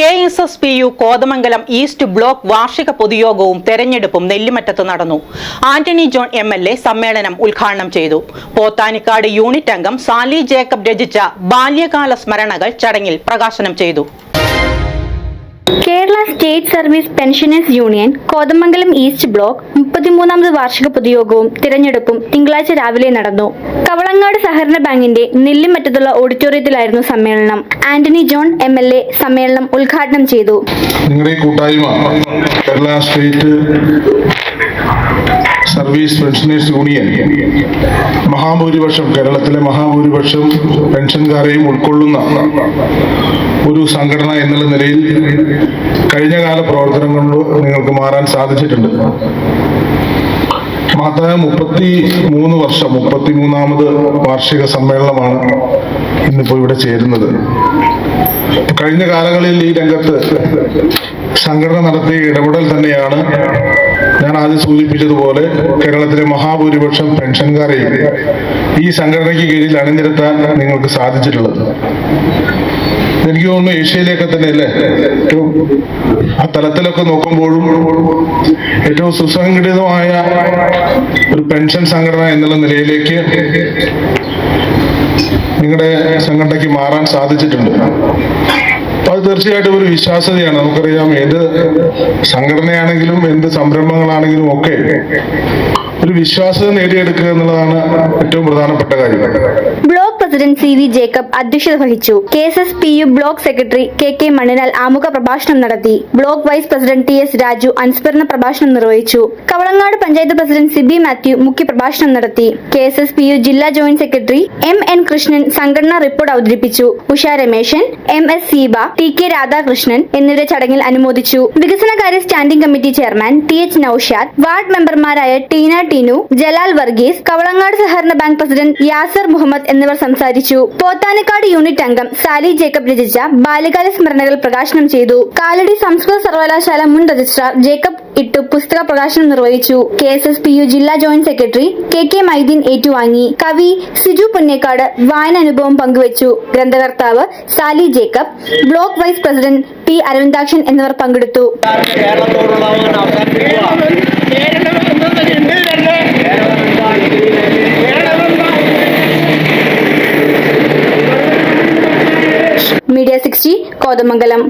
K S S P U Kothamangalam east block വാർഷിക പൊതുയോഗവും തെരഞ്ഞെടുപ്പും നെല്ലിമറ്റത്ത് നടന്നു. Antony John M L A സമ്മേളനം ഉദ്ഘാടനം ചെയ്തു. പോത്താനിക്കാട് യൂണിറ്റ് അംഗം സാലി ജേക്കബ് രചിച്ച ബാല്യകാല സ്മരണകൾ ചടങ്ങിൽ പ്രകാശനം ചെയ്തു. State service pensioners union Kothamangalam east block മുപ്പത്തിമൂന്നാമത് വാർഷിക പൊതുയോഗവും തിരഞ്ഞെടുപ്പും തിങ്കളാഴ്ച രാവിലെ നടന്നു. കവളങ്ങാട് സഹകരണ ബാങ്കിന്റെ നെല്ലിമറ്റത്തുള്ള ഓഡിറ്റോറിയത്തിലായിരുന്നു സമ്മേളനം. Antony John M L A സമ്മേളനം ഉദ്ഘാടനം ചെയ്തു. നിങ്ങളുടെ കൂട്ടായ്മ Kerala state service pensioners union. മഹാഭൂരിപക്ഷം കേരളത്തിലെ മഹാഭൂരിപക്ഷം പെൻഷൻകാരെയും ഉൾക്കൊള്ളുന്ന ഒരു സംഘടന എന്നുള്ള നിലയിൽ കഴിഞ്ഞ കാല പ്രവർത്തനം കൊണ്ട് നിങ്ങൾക്ക് മാറാൻ സാധിച്ചിട്ടുണ്ട്. മഹത്തായ മുപ്പത്തി മൂന്ന് വർഷം മുപ്പത്തി മൂന്നാമത് വാർഷിക സമ്മേളനമാണ് ഇന്നിപ്പോ ഇവിടെ ചേരുന്നത്. കഴിഞ്ഞ കാലങ്ങളിൽ ഈ രംഗത്ത് സംഘടന നടത്തിയ ഇടപെടൽ തന്നെയാണ് ഞാൻ ആദ്യം സൂചിപ്പിച്ചതുപോലെ കേരളത്തിലെ മഹാഭൂരിപക്ഷം പെൻഷൻകാരെയും ഈ സംഘടനയ്ക്ക് കീഴിൽ അണിനിരത്താൻ നിങ്ങൾക്ക് സാധിച്ചിട്ടുള്ളത്. എനിക്ക് തോന്നുന്നു ഏഷ്യയിലേക്ക് തന്നെ അല്ലേ ഏറ്റവും ആ തലത്തിലൊക്കെ നോക്കുമ്പോഴും ഏറ്റവും സുസംഘടിതമായ ഒരു പെൻഷൻ സംഘടന എന്നുള്ള നിലയിലേക്ക് നിങ്ങളുടെ സംഘടനയ്ക്ക് മാറാൻ സാധിച്ചിട്ടുണ്ട്. തീർച്ചയായിട്ടും ഒരു വിശ്വാസ്യതയാണ്. നമുക്കറിയാം ഏത് സംഘടനയാണെങ്കിലും എന്ത് സംരംഭങ്ങളാണെങ്കിലും ഒക്കെ ഒരു വിശ്വാസ്യത നേടിയെടുക്കുക എന്നുള്ളതാണ് ഏറ്റവും പ്രധാനപ്പെട്ട കാര്യം. പ്രസിഡന്റ് സി വി ജേക്കബ് അധ്യക്ഷത വഹിച്ചു. K S S P U block secretary K K മണിനാൽ ആമുഖ പ്രഭാഷണം നടത്തി. Block vice president T S Raju അനുസ്മരണ പ്രഭാഷണം നിർവഹിച്ചു. കവളങ്ങാട് പഞ്ചായത്ത് പ്രസിഡന്റ് സിബി മാത്യു മുഖ്യ പ്രഭാഷണം നടത്തി. K S S P U ജില്ലാ joint secretary M N Krishnan സംഘടനാ റിപ്പോർട്ട് അവതരിപ്പിച്ചു. Usha Rameshan M S Seeba T K Radhakrishnan എന്നിവരെ ചടങ്ങിൽ അനുമോദിച്ചു. വികസനകാര്യ standing committee chairman T H Noushad ward മെമ്പർമാരായ ടീന ടീനു ജലാൽ വർഗീസ് കവളങ്ങാട് സഹകരണ ബാങ്ക് പ്രസിഡന്റ് യാസർ മുഹമ്മദ് എന്നിവർ സംസാരിച്ചു. പോത്താനിക്കാട് യൂണിറ്റ് അംഗം സാലി ജേക്കബ് രചിച്ച ബാല്യകാല സ്മരണകൾ പ്രകാശനം ചെയ്തു. കാലടി സംസ്കൃത സർവകലാശാല മുൻ രജിസ്ട്രാർ ജേക്കബ് ഇട്ടു പുസ്തക പ്രകാശനം നിർവഹിച്ചു. K S S P U ജില്ലാ joint secretary K K Maideen ഏറ്റുവാങ്ങി. കവി സിജു പുന്നേക്കാട് വായന അനുഭവം പങ്കുവച്ചു. ഗ്രന്ഥകർത്താവ് Sali Jacob block vice president P Aravindakshan എന്നിവർ പങ്കെടുത്തു. Media sixty Kothamangalam.